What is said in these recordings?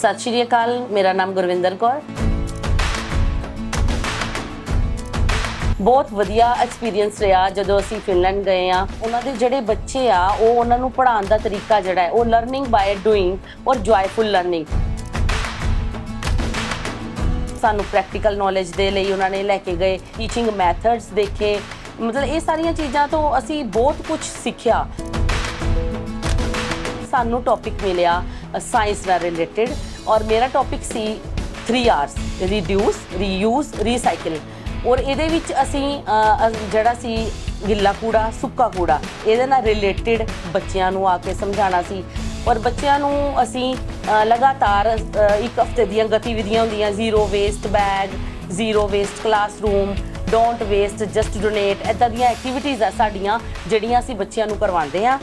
ਸਤਿ ਸ਼੍ਰੀ ਅਕਾਲ, ਮੇਰਾ ਨਾਮ ਗੁਰਵਿੰਦਰ ਕੌਰ। ਬਹੁਤ ਵਧੀਆ ਐਕਸਪੀਰੀਅੰਸ ਰਿਹਾ ਜਦੋਂ ਅਸੀਂ ਫਿਨਲੈਂਡ ਗਏ ਆ ਉਹਨਾਂ ਦੇ ਜਿਹੜੇ ਬੱਚੇ ਆ, ਉਹ ਉਹਨਾਂ ਨੂੰ ਪੜ੍ਹਾਉਣ ਦਾ ਤਰੀਕਾ ਜਿਹੜਾ ਹੈ, ਉਹ ਲਰਨਿੰਗ ਬਾਈ ਡੂਇੰਗ ਔਰ ਜੋਇਫੁਲ ਲਰਨਿੰਗ ਸਾਨੂੰ ਪ੍ਰੈਕਟੀਕਲ ਨੌਲੇਜ ਦੇ ਲਈ ਉਹਨਾਂ ਨੇ ਲੈ ਕੇ ਗਏ ਟੀਚਿੰਗ ਮੈਥਡਸ ਦੇਖੇ। ਮਤਲਬ ਇਹ ਸਾਰੀਆਂ ਚੀਜ਼ਾਂ ਤੋਂ ਅਸੀਂ ਬਹੁਤ ਕੁਝ ਸਿੱਖਿਆ। ਸਾਨੂੰ ਟੌਪਿਕ ਮਿਲਿਆ ਸਾਇੰਸ ਨਾਲ ਰਿਲੇਟਡ ਔਰ ਮੇਰਾ ਟੌਪਿਕ ਸੀ 3 ਆਰਸ ਰਿਡਿਊਸ ਰੀਯੂਜ਼ ਰੀਸਾਈਕਲ ਔਰ ਇਹਦੇ ਵਿੱਚ ਅਸੀਂ ਜਿਹੜਾ ਸੀ ਗਿੱਲਾ ਕੂੜਾ, ਸੁੱਕਾ ਕੂੜਾ, ਇਹਦੇ ਨਾਲ ਰਿਲੇਟਡ ਬੱਚਿਆਂ ਨੂੰ ਆ ਕੇ ਸਮਝਾਉਣਾ ਸੀ। ਔਰ ਬੱਚਿਆਂ ਨੂੰ ਅਸੀਂ ਲਗਾਤਾਰ ਇੱਕ ਹਫ਼ਤੇ ਦੀਆਂ ਗਤੀਵਿਧੀਆਂ ਹੁੰਦੀਆਂ zero waste bag zero waste classroom don't waste just donate ਇਦਾਂ ਦੀਆਂ ਐਕਟੀਵਿਟੀਜ਼ ਆ ਸਾਡੀਆਂ, ਜਿਹੜੀਆਂ ਅਸੀਂ ਬੱਚਿਆਂ ਨੂੰ ਕਰਵਾਉਂਦੇ ਆ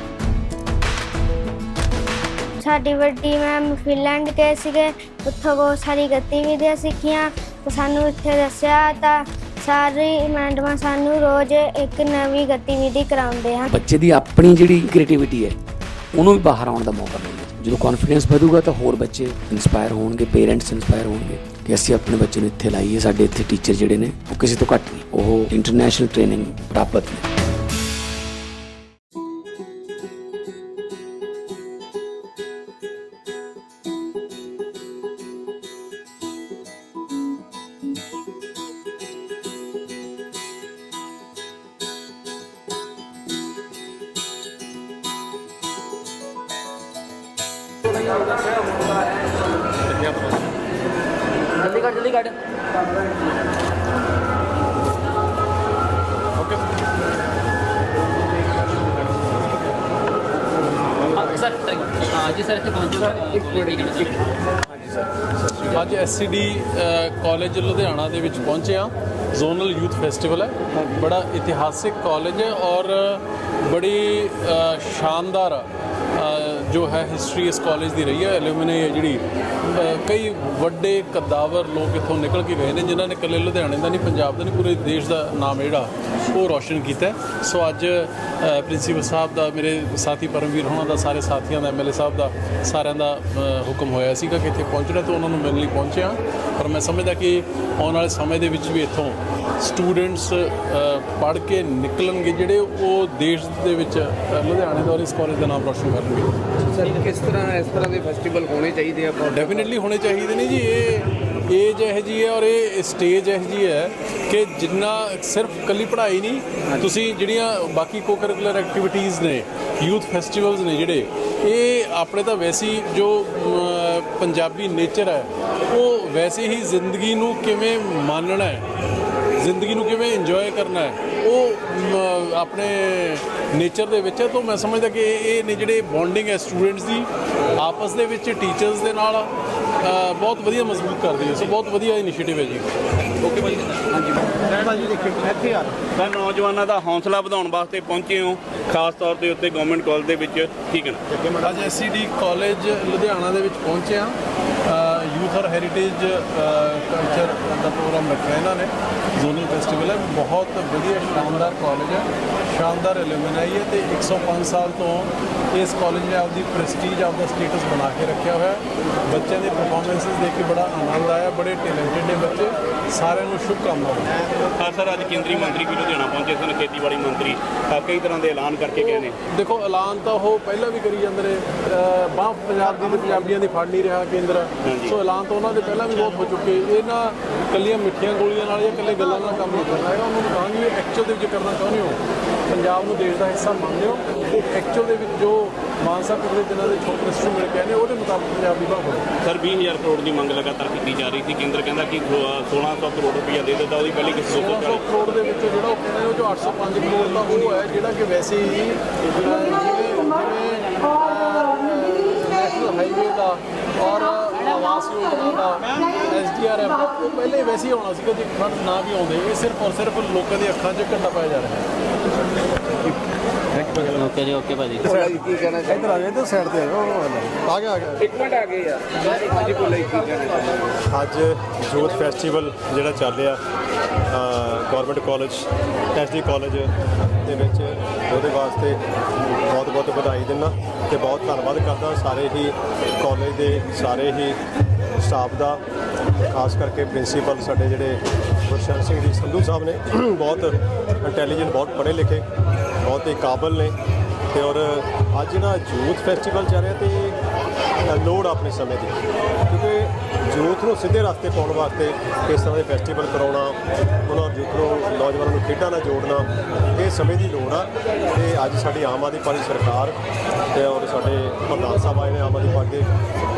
ਸਾਡੀ ਵੱਡੀ ਮੈਮ ਫਿਨਲੈਂਡ ਗਏ ਸੀਗੇ, ਉੱਥੋਂ ਬਹੁਤ ਸਾਰੀ ਗਤੀਵਿਧੀਆਂ ਸਿੱਖੀਆਂ, ਤੇ ਸਾਨੂੰ ਇੱਥੇ ਦੱਸਿਆ ਤਾਂ ਸਾਰੇ ਮੈਡਮਾਂ ਸਾਨੂੰ ਰੋਜ਼ ਇੱਕ ਨਵੀਂ ਗਤੀਵਿਧੀ ਕਰਾਉਂਦੇ ਹਨ। ਬੱਚੇ ਦੀ ਆਪਣੀ ਜਿਹੜੀ ਕ੍ਰੀਏਟੀਵਿਟੀ ਹੈ, ਉਹਨੂੰ ਵੀ ਬਾਹਰ ਆਉਣ ਦਾ ਮੌਕਾ ਮਿਲਦਾ ਜਦੋਂ ਕੌਨਫੀਡੈਂਸ ਵਧੂਗਾ ਤਾਂ ਹੋਰ ਬੱਚੇ ਇਨਸਪਾਇਰ ਹੋਣਗੇ ਪੇਰੈਂਟਸ ਇਨਸਪਾਇਰ ਹੋਣਗੇ ਕਿ ਅਸੀਂ ਆਪਣੇ ਬੱਚੇ ਨੂੰ ਇੱਥੇ ਲਾਈਏ, ਸਾਡੇ ਇੱਥੇ ਟੀਚਰ ਜਿਹੜੇ ਨੇ, ਉਹ ਕਿਸੇ ਤੋਂ ਘੱਟ ਨਹੀਂ, ਉਹ ਇੰਟਰਨੈਸ਼ਨਲ ਟ੍ਰੇਨਿੰਗ ਪ੍ਰਾਪਤ ਨੇ। ਜਲਦੀ ਕੱਢ ਜਲਦੀ ਕੱਢ। ਸਰ ਹਾਂ ਜੀ ਸਰ ਇੱਥੇ ਪਹੁੰਚੂਗਾ ਇੱਕ ਮਿੰਟ ਅੱਜ ਐਸਸੀਡੀ ਕਾਲਜ ਲੁਧਿਆਣਾ ਦੇ ਵਿੱਚ ਪਹੁੰਚੇ ਹਾਂ। ਜ਼ੋਨਲ ਯੂਥ ਫੈਸਟੀਵਲ ਹੈ। ਬੜਾ ਇਤਿਹਾਸਿਕ ਕਾਲਜ ਹੈ ਔਰ ਬੜੀ ਸ਼ਾਨਦਾਰ ਜੋ ਹੈ ਹਿਸਟਰੀ ਇਸ ਕਾਲਜ ਦੀ ਰਹੀ ਹੈ ਐਲੂਮਨੀ ਹੈ ਜਿਹੜੀ ਕਈ ਵੱਡੇ ਕਦਾਵਰ ਲੋਕ ਇੱਥੋਂ ਨਿਕਲ ਕੇ ਗਏ ਨੇ, ਜਿਨ੍ਹਾਂ ਨੇ ਇਕੱਲੇ ਲੁਧਿਆਣੇ ਦਾ ਨਹੀਂ, ਪੰਜਾਬ ਦਾ ਨਹੀਂ, ਪੂਰੇ ਦੇਸ਼ ਦਾ ਨਾਮ ਜਿਹੜਾ, ਉਹ ਰੌਸ਼ਨ ਕੀਤਾ ਸੋ ਅੱਜ ਪ੍ਰਿੰਸੀਪਲ ਸਾਹਿਬ ਦਾ, ਮੇਰੇ ਸਾਥੀ ਪਰਮਵੀਰ ਹੋਣਾ ਦਾ, ਸਾਰੇ ਸਾਥੀਆਂ ਦਾ ਐਮਐਲਏ ਸਾਹਿਬ ਦਾ, ਸਾਰਿਆਂ ਦਾ ਹੁਕਮ ਹੋਇਆ ਸੀਗਾ ਕਿ ਇੱਥੇ ਪਹੁੰਚਣਾ, ਤੇ ਉਹਨਾਂ ਨੂੰ ਮਿਲਣ ਲਈ ਪਹੁੰਚਿਆ ਪਰ ਮੈਂ ਸਮਝਦਾ ਕਿ ਆਉਣ ਵਾਲੇ ਸਮੇਂ ਦੇ ਵਿੱਚ ਵੀ ਇੱਥੋਂ ਸਟੂਡੈਂਟਸ ਪੜ੍ਹ ਕੇ ਨਿਕਲਣਗੇ ਜਿਹੜੇ ਉਹ ਦੇਸ਼ ਦੇ ਵਿੱਚ ਲੁਧਿਆਣੇ ਦਾ ਔਰ ਇਸ ਕਾਲਜ ਦਾ ਨਾਮ ਰੌਸ਼ਨ ਕਰਨਗੇ। ਸਰ ਕਿਸ ਤਰ੍ਹਾਂ ਇਸ ਤਰ੍ਹਾਂ ਦੇ ਫੈਸਟੀਵਲ ਹੋਣੇ ਚਾਹੀਦੇ ਆ ਡੈਫੀਨਿਟਲੀ ਹੋਣੇ ਚਾਹੀਦੇ ਨੇ ਜੀ। ਇਹ ਏਜ ਇਹ ਜੀ ਹੈ ਔਰ ਇਹ ਸਟੇਜ ਇਹ ਜੀ ਹੈ ਕਿ ਜਿੰਨਾ ਸਿਰਫ ਕੱਲੀ ਪੜ੍ਹਾਈ ਨਹੀਂ ਤੁਸੀਂ ਜਿਹੜੀਆਂ ਬਾਕੀ ਕੋ-ਕਰਿਕੂਲਰ ਐਕਟੀਵਿਟੀਜ਼ ਨੇ ਯੂਥ ਫੈਸਟੀਵਲਸ ਨੇ ਜਿਹੜੇ ਇਹ ਆਪਣੇ ਤਾਂ ਵੈਸੇ ਜੋ ਪੰਜਾਬੀ ਨੇਚਰ ਹੈ ਉਹ ਵੈਸੇ ਹੀ ਜ਼ਿੰਦਗੀ ਨੂੰ ਕਿਵੇਂ ਮਾਨਣਾ ਹੈ ਜ਼ਿੰਦਗੀ ਨੂੰ ਕਿਵੇਂ ਇੰਜੋਏ ਕਰਨਾ ਹੈ ਉਹ ਆਪਣੇ ਨੇਚਰ ਦੇ ਵਿੱਚ ਹੈ ਤਾਂ ਮੈਂ ਸਮਝਦਾ ਕਿ ਇਹ ਇਹ ਨੇ ਜਿਹੜੇ ਬੌਂਡਿੰਗ ਹੈ ਸਟੂਡੈਂਟਸ ਦੀ ਆਪਸ ਦੇ ਵਿੱਚ ਟੀਚਰਸ ਦੇ ਨਾਲ ਬਹੁਤ ਵਧੀਆ ਮਜ਼ਬੂਤ ਕਰਦੀ ਹੈ ਸੋ ਬਹੁਤ ਵਧੀਆ ਇਨੀਸ਼ੀਏਟਿਵ ਹੈ ਜੀ। ਤਾਂ ਨੌਜਵਾਨਾਂ ਦਾ ਹੌਸਲਾ ਵਧਾਉਣ ਵਾਸਤੇ ਪਹੁੰਚੇ ਹੋ ਖਾਸ ਤੌਰ ਤੇ ਉੱਤੇ ਗਵਰਨਮੈਂਟ ਕਾਲਜ ਦੇ ਵਿੱਚ ਠੀਕ ਹੈ ਨਾ? ਅੱਜ ਐਸਸੀਡੀ ਕਾਲਜ ਲੁਧਿਆਣਾ ਦੇ ਵਿੱਚ ਪਹੁੰਚੇ ਹਾਂ। ਯੂਥ ਔਰ ਹੈਰੀਟੇਜ ਕਲਚਰ ਦਾ ਪ੍ਰੋਗਰਾਮ ਰੱਖਿਆ ਇਹਨਾਂ ਨੇ। ਜ਼ੋਨਲ ਫੈਸਟੀਵਲ ਹੈ। ਬਹੁਤ ਵਧੀਆ ਸ਼ਾਨਦਾਰ ਕਾਲਜ ਹੈ। ਸ਼ਾਨਦਾਰ ਐਲੂਮਨਾਈ ਹੈ ਤੇ 105 ਸਾਲ ਤੋਂ ਇਸ ਕਾਲਜ ਨੇ ਆਪਦੀ ਪ੍ਰੈਸਟੀਜ ਆਪਦਾ ਸਟੇਟਸ ਬਣਾ ਕੇ ਰੱਖਿਆ ਹੋਇਆ ਹੈ। ਬੱਚਿਆਂ ਦੇ ਪਰਫਾਰਮੈਂਸਸ ਦੇਖ ਕੇ ਬੜਾ ਆਨੰਦ ਆਇਆ। ਬੜੇ ਟੈਲੈਂਟਡ ਨੇ ਬੱਚੇ। ਸਾਰਿਆਂ ਨੂੰ ਸ਼ੁਭ ਕਾਮਨਾਵਾਂ ਹਾਂ ਸਰ ਅੱਜ ਕੇਂਦਰੀ ਮੰਤਰੀ ਵੀ ਲੁਧਿਆਣਾ ਪਹੁੰਚੇ ਸਨ ਖੇਤੀਬਾੜੀ ਮੰਤਰੀ। ਕਈ ਤਰ੍ਹਾਂ ਦੇ ਐਲਾਨ ਕਰਕੇ ਗਏ ਨੇ। ਦੇਖੋ ਐਲਾਨ ਤਾਂ ਉਹ ਪਹਿਲਾਂ ਵੀ ਕਰੀ ਜਾਂਦੇ ਨੇ। ਬਾਹ ਪੰਜਾਬ ਦੀ ਪੰਜਾਬੀਆਂ ਦੀ ਫੜ ਨਹੀਂ ਰਿਹਾ ਕੇਂਦਰ। ਹਾਂਜੀ। ਸੋ ਐਲਾਨ ਤਾਂ ਉਹਨਾਂ ਦੇ ਪਹਿਲਾਂ ਵੀ ਬਹੁਤ ਹੋ ਚੁੱਕੇ ਇਹਨਾਂ ਕੱਲੀਆਂ ਮਿੱਠੀਆਂ ਗੋਲੀਆਂ ਨਾਲ ਜਾਂ ਇਕੱਲੇ ਗੱਲਾਂ ਨਾਲ ਕੰਮ ਨਹੀਂ ਕਰਨਾ ਹੈਗਾ ਉਹਨਾਂ ਨੂੰ ਕਹਾਂਗੇ ਵੀ ਐਕਚੁਅਲ ਦੇ ਵਿੱਚ ਕਰਨਾ ਚਾਹੁੰਦੇ ਹੋ? ਪੰਜਾਬ ਨੂੰ ਦੇਸ਼ ਦਾ ਹਿੱਸਾ ਮੰਨਦੇ ਹੋ? ਤੇ ਐਕਚੁਅਲ ਦੇ ਵਿੱਚ ਜੋ ਮਾਨਸਾ ਪਿਛਲੇ ਦਿਨਾਂ ਦੇ ਛੋਟ ਮਿਨਿਸਟਰ ਮਿਲ ਨੇ ਉਹਦੇ ਮੁਤਾਬਕ ਪੰਜਾਬ ਦੀ ਬਣੋ ਸਰ 20000 ਕਰੋੜ ਦੀ ਮੰਗ ਲਗਾਤਾਰ ਕੀਤੀ ਜਾ ਰਹੀ ਸੀ। ਕੇਂਦਰ ਕਹਿੰਦਾ ਕਿ ਸੋ- 1600 ਕਰੋੜ ਰੁਪਇਆ ਦੇ ਦਿੱਤਾ ਉਹਦੀ ਪਹਿਲੀ ਕਿਸ਼ਤ 1600 240 ਕਰੋੜ ਦੇ ਵਿੱਚੋਂ ਜਿਹੜਾ ਉਹ ਕਹਿੰਦੇ ਉਹ ਜੋ 805 ਕਰੋੜ ਦਾ ਉਹ ਹੈ ਜਿਹੜਾ ਕਿ ਵੈਸੇ ਹੀ ਐਸਡੀਆਰਐਮ ਉਹ ਪਹਿਲੇ ਹੀ ਵੈਸੇ ਹੀ ਆਉਣਾ ਸੀਗਾ ਜੇ ਫੰਡ ਨਾ ਵੀ ਆਉਂਦੇ। ਇਹ ਸਿਰਫ ਔਰ ਸਿਰਫ ਲੋਕਾਂ ਦੀ ਅੱਖਾਂ 'ਚ ਘੱਟਾ ਪਾਇਆ ਜਾ ਰਿਹਾ। ਹੈ ਓਕੇ ਜੀ ਓਕੇ ਭਾਜੀ। ਭੋਲਾ ਜੀ ਕੀ ਕਹਿਣਾ ਚਾਹੁੰਦੇ ਇੱਧਰ ਆ ਗਿਆ ਇੱਧਰ ਸਾਈਡ ਤੇ ਆ ਗਿਆ ਆ ਗਿਆ। ਇੱਕ ਮਿੰਟ ਆ ਗਏ ਯਾਰ। ਹਾਂਜੀ ਭੋਲਾ ਜੀ ਕੀ ਕਹਿਣਾ ਚਾਹੁੰਦੇ ਅੱਜ ਯੂਥ ਫੈਸਟੀਵਲ ਜਿਹੜਾ ਚੱਲ ਰਿਹਾ ਗਵਰਨਮੈਂਟ ਕਾਲਜ ਐਸਡੀ ਕਾਲਜ ਦੇ ਵਿੱਚ। ਉਹਦੇ ਵਾਸਤੇ ਬਹੁਤ ਬਹੁਤ ਵਧਾਈ ਦਿੰਦਾ ਤੇ ਬਹੁਤ ਧੰਨਵਾਦ ਕਰਦਾ। ਸਾਰੇ ਹੀ ਕਾਲਜ ਦੇ ਸਾਰੇ ਹੀ ਸਟਾਫ ਦਾ ਖਾਸ ਕਰਕੇ ਪ੍ਰਿੰਸੀਪਲ ਸਾਡੇ ਜਿਹੜੇ ਗੁਰਸ਼ਰਨ ਸਿੰਘ ਜੀ ਸੰਧੂ ਸਾਹਿਬ ਨੇ ਬਹੁਤ ਇੰਟੈਲੀਜੈਂਟ ਬਹੁਤ ਪੜ੍ਹੇ ਲਿਖੇ ਬਹੁਤ ਹੀ ਕਾਬਲ ਨੇ ਤੇ ਔਰ ਅੱਜ ਜਿਹੜਾ ਯੂਥ ਫੈਸਟੀਵਲ ਚੱਲ ਰਿਹਾ ਤੇ ਅ, ਲੋੜ ਆ ਆਪਣੇ ਸਮੇਂ ਦੀ ਕਿਉਂਕਿ ਯੂਥ ਨੂੰ ਸਿੱਧੇ ਰਸਤੇ ਪਾਉਣ ਵਾਸਤੇ ਇਸ ਤਰ੍ਹਾਂ ਦੇ ਫੈਸਟੀਵਲ ਕਰਾਉਣਾ ਉਹਨਾਂ ਯੂਥ ਨੂੰ ਨੌਜਵਾਨਾਂ ਨੂੰ ਖੇਡਾਂ ਨਾਲ ਜੋੜਨਾ ਇਹ ਸਮੇਂ ਦੀ ਲੋੜ ਆ। ਤੇ ਅੱਜ ਸਾਡੀ ਆਮ ਆਦਮੀ ਪਾਰਟੀ ਸਰਕਾਰ ਤੇ ਔਰ ਸਾਡੇ ਪ੍ਰਧਾਨ ਸਾਹਿਬ ਆਏ ਨੇ ਆਮ ਆਦਮੀ ਪਾਰਟੀ ਦੇ।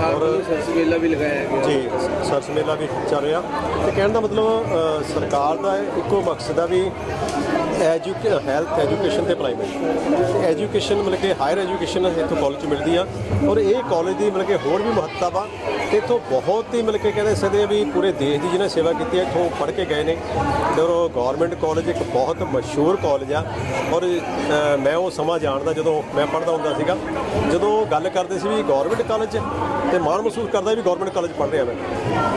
ਔਰ ਸਰਸ ਮੇਲਾ ਵੀ ਲਗਾਇਆ ਗਿਆ ਜੀ ਸਰਸ ਮੇਲਾ ਵੀ ਚੱਲ ਰਿਹਾ। ਤੇ ਕਹਿਣ ਦਾ ਮਤਲਬ ਸਰਕਾਰ ਦਾ ਇੱਕੋ ਮਕਸਦ ਆ ਵੀ ਐਜੂਕੇ ਹੈਲਥ ਐਜੂਕੇਸ਼ਨ ਤੇ ਅਪਲਾਈਮੈਂਟ ਐਜੂਕੇਸ਼ਨ ਮਤਲਬ ਕਿ ਹਾਇਰ ਐਜੂਕੇਸ਼ਨ ਇੱਥੋਂ ਕਾਲਜ 'ਚ ਮਿਲਦੀ ਆ। ਔਰ ਇਹ ਕਾਲਜ ਦੀ ਮਤਲਬ ਕਿ ਹੋਰ ਵੀ ਮਹੱਤਤਾ ਵਾ। ਤੇ ਇੱਥੋਂ ਬਹੁਤ ਹੀ ਮਤਲਬ ਕਿ ਕਹਿੰਦੇ ਸਕਦੇ ਆ ਵੀ ਪੂਰੇ ਦੇਸ਼ ਦੀ ਜਿਹਨੇ ਸੇਵਾ ਕੀਤੀ ਹੈ ਇੱਥੋਂ ਪੜ੍ਹ ਕੇ ਗਏ ਨੇ। ਤੇ ਔਰ ਗਵਰਨਮੈਂਟ ਕਾਲਜ ਇੱਕ ਬਹੁਤ ਮਸ਼ਹੂਰ ਕਾਲਜ ਆ। ਔਰ ਮੈਂ ਉਹ ਸਮਾਂ ਜਾਣਦਾ ਜਦੋਂ ਮੈਂ ਪੜ੍ਹਦਾ ਹੁੰਦਾ ਸੀਗਾ। ਜਦੋਂ ਗੱਲ ਕਰਦੇ ਸੀ ਵੀ ਗਵਰਨਮੈਂਟ ਕਾਲਜ ਤੇ ਮਾਣ ਮਹਿਸੂਸ ਕਰਦਾ ਵੀ ਗਵਰਨਮੈਂਟ ਕਾਲਜ ਪੜ੍ਹ ਰਿਹਾ ਮੈਂ।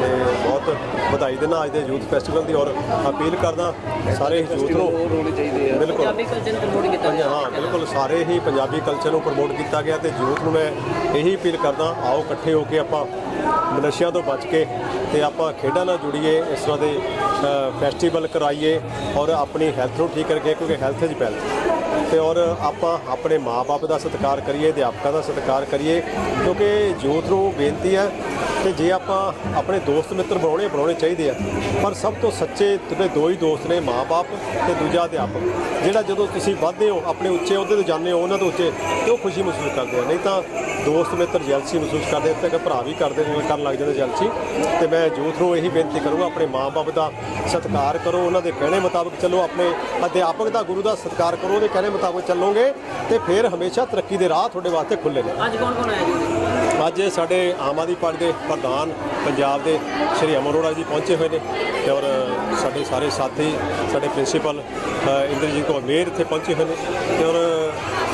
ਤੇ ਬਹੁਤ ਵਧਾਈ ਦਿੰਦਾ ਅੱਜ ਦੇ ਯੂਥ ਫੈਸਟੀਵਲ ਦੀ ਔਰ ਅਪੀਲ ਕਰਦਾ ਸਾਰੇ ਯੂਥ ਫੈਸਟੀਵਲ ਨੂੰ। ਬਿਲਕੁਲ। ਪੰਜਾਬੀ ਕਲਚਰ ਨੂੰ ਪ੍ਰਮੋਟ ਕੀਤਾ ਹਾਂਜੀ, ਹਾਂ ਬਿਲਕੁਲ ਸਾਰੇ ਹੀ ਪੰਜਾਬੀ ਕਲਚਰ ਨੂੰ ਪ੍ਰਮੋਟ ਕੀਤਾ ਗਿਆ ਤੇ ਯੂਥ ਨੂੰ ਮੈਂ ਇਹੀ ਅਪੀਲ ਕਰਦਾ ਆਓ ਇਕੱਠੇ ਹੋ ਕੇ ਆਪਾਂ ਨਸ਼ਿਆਂ ਤੋਂ ਬਚ ਕੇ ਤੇ ਆਪਾਂ ਖੇਡਾਂ ਨਾਲ ਜੁੜੀਏ, ਇਸ ਤਰ੍ਹਾਂ ਦੇ ਫੈਸਟੀਵਲ ਕਰਾਈਏ ਔਰ ਆਪਣੀ ਹੈਲਥ ਨੂੰ ਠੀਕ ਕਰਕੇ, ਕਿਉਂਕਿ ਹੈਲਥ ਇਜ਼ ਵੈਲਥ ਤੇ ਔਰ ਆਪਾਂ ਆਪਣੇ ਮਾਪੇ ਦਾ ਸਤਿਕਾਰ ਕਰੀਏ, ਅਧਿਆਪਕਾਂ ਦਾ ਸਤਿਕਾਰ ਕਰੀਏ, ਕਿਉਂਕਿ ਯੂਥ ਨੂੰ ਬੇਨਤੀ ਹੈ ਕਿ ਜੇ ਆਪਾਂ ਆਪਣੇ ਦੋਸਤ ਮਿੱਤਰ ਬਣਾਉਣੇ ਬਣਾਉਣੇ ਚਾਹੀਦੇ ਆ, ਪਰ ਸਭ ਤੋਂ ਸੱਚੇ ਜਿਹੜੇ ਦੋ ਹੀ ਦੋਸਤ ਨੇ ਮਾਪੇ ਤੇ ਦੂਜਾ ਅਧਿਆਪਕ, ਜਿਹੜਾ ਜਦੋਂ ਤੁਸੀਂ ਵੱਧਦੇ ਹੋ, ਆਪਣੇ ਉੱਚੇ ਅਹੁਦੇ ਤੇ ਜਾਂਦੇ ਹੋ, ਉਹਨਾਂ ਤੋਂ ਉੱਚੇ, ਤੇ ਉਹ ਖੁਸ਼ੀ ਮਹਿਸੂਸ ਕਰਦੇ ਆ। ਨਹੀਂ ਤਾਂ ਦੋਸਤ ਮਿੱਤਰ ਜੈਲਸੀ ਮਹਿਸੂਸ ਕਰਦੇ ਇੱਥੇ ਕਿ ਭਰਾ ਵੀ ਕਰਦੇ ਨੇ, ਕਰਨ ਲੱਗ ਜਾਂਦੇ ਜੈਲਸੀ ਤੇ ਮੈਂ ਯੂਥ ਨੂੰ ਇਹੀ ਬੇਨਤੀ ਕਰੂੰਗਾ, ਆਪਣੇ ਮਾਪੇ ਦਾ ਸਤਿਕਾਰ ਕਰੋ, ਉਹਨਾਂ ਦੇ ਕਹਿਣੇ ਮੁਤਾਬਕ ਚੱਲੋ, ਆਪਣੇ ਅਧਿਆਪਕ ਦਾ, ਗੁਰੂ ਦਾ ਸਤਿਕਾਰ ਕਰੋ, ਉਹਦੇ ਕਹਿਣੇ ਮੁਤਾਬਕ ਚੱਲੋਗੇ, ਤੇ ਫਿਰ ਹਮੇਸ਼ਾ ਤਰੱਕੀ ਦੇ ਰਾਹ ਤੁਹਾਡੇ ਵਾਸਤੇ ਖੁੱਲੇ ਨੇ। ਅੱਜ ਕੌਣ ਕੌਣ ਆਇਆ ਜੀ? ਅੱਜ ਸਾਡੇ ਆਮ ਆਦਮੀ ਪਾਰਟੀ ਦੇ ਪ੍ਰਧਾਨ ਪੰਜਾਬ ਦੇ ਸ਼੍ਰੀ ਅਮਰ ਅਰੋੜਾ ਜੀ ਪਹੁੰਚੇ ਹੋਏ ਨੇ ਤੇ ਔਰ ਸਾਡੇ ਸਾਰੇ ਸਾਥੀ, ਸਾਡੇ ਪ੍ਰਿੰਸੀਪਲ ਇੰਦਰਜੀਤ ਕੌਰ ਮੇਰ ਇੱਥੇ ਪਹੁੰਚੇ ਹੋਏ ਨੇ ਤੇ ਔਰ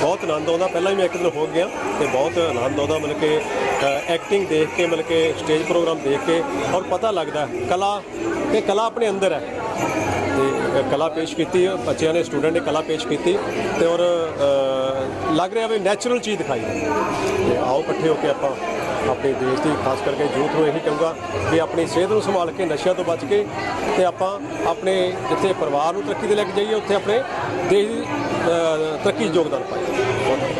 ਬਹੁਤ ਆਨੰਦ ਆਉਂਦਾ। ਪਹਿਲਾਂ ਵੀ ਮੈਂ ਇੱਕ ਦਿਨ ਹੋ ਗਿਆ ਤੇ ਬਹੁਤ ਆਨੰਦ ਆਉਂਦਾ, ਮਤਲਬ ਕਿ ਐਕਟਿੰਗ ਦੇਖ ਕੇ, ਮਤਲਬ ਕਿ ਸਟੇਜ ਪ੍ਰੋਗਰਾਮ ਦੇਖ ਕੇ ਔਰ ਪਤਾ ਲੱਗਦਾ ਕਲਾ ਕਿ ਕਲਾ ਆਪਣੇ ਅੰਦਰ ਹੈ। ਤੇ ਕਲਾ ਪੇਸ਼ ਕੀਤੀ ਬੱਚਿਆਂ ਨੇ ਸਟੂਡੈਂਟ ਨੇ ਕਲਾ ਪੇਸ਼ ਕੀਤੀ ਤੇ ਔਰ ਅ, ਲੱਗ ਰਿਹਾ ਵੀ ਨੈਚੁਰਲ ਚੀਜ਼ ਦਿਖਾਈ ਹੈ ਤੇ ਆਓ ਇਕੱਠੇ ਹੋ ਕੇ ਆਪਾਂ ਆਪਣੇ ਦੇਸ਼ ਦੀ ਖਾਸ ਕਰਕੇ ਯੂਥ ਨੂੰ ਇਹੀ ਕਹੂੰਗਾ ਵੀ ਆਪਣੀ ਸਿਹਤ ਨੂੰ ਸੰਭਾਲ ਕੇ ਨਸ਼ਿਆਂ ਤੋਂ ਬਚ ਕੇ ਤੇ ਆਪਾਂ ਆਪਣੇ ਜਿੱਥੇ ਪਰਿਵਾਰ ਨੂੰ ਤਰੱਕੀ ਦੇ ਲੈ ਕੇ ਜਾਈਏ ਉੱਥੇ ਆਪਣੇ ਦੇਸ਼ ਦੀ ਅ, ਤਰੱਕੀ 'ਚ ਯੋਗਦਾਨ ਪਾਈਏ ਬਹੁਤ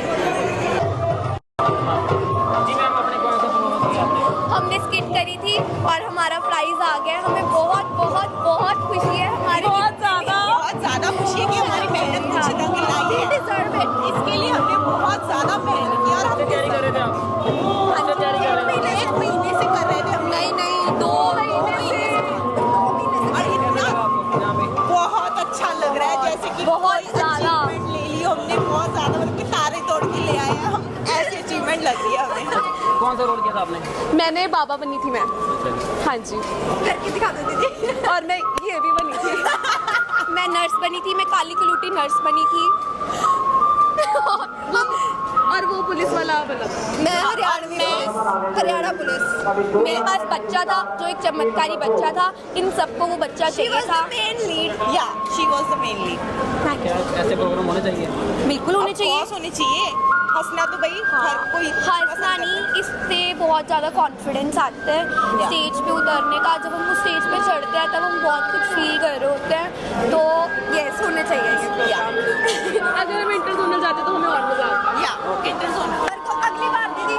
जी मैम अपने कौन सा परफॉर्मेंस किया आपने हमने स्किट करी थी और हमारा ज़्यादा। ले ली हमने बहुत ज़्यादा मतलब कि तारे तोड़ के ले आए हैं। हम ऐसी अचीवमेंट लग रही है हमें। कौन सा रोल किया था आपने? मैंने बाबा बनी थी मैं। हाँ जी। करके दिखा दो दीदी। और मैं ये भी बनी थी। मैं नर्स बनी थी मैं काली कलूटी नर्स बनी थी। और वो पुलिस वाला बना हरियाणा पुलिस। मेरे पास बच्चा था जो एक चमत्कारी बच्चा था इन सबको वो बच्चा चाहिए था। मेन लीड या she was the main lead ऐसे प्रोग्राम होने चाहिए? बिल्कुल होने चाहिए। होने चाहिए। हंसना तो भाई हर हाँ। कोई हंसना नहीं इससे बहुत ज़्यादा कॉन्फिडेंस आता है। स्टेज पे उतरने का जब हम उस स्टेज पे चढ़ते हैं तब हम बहुत कुछ फील कर रहे होते हैं। तो ये होने चाहिए। अगर हम इंटर जोनल जाते तो हमें और मज़ा आता है। या इंटर जोनल अगली बार दीदी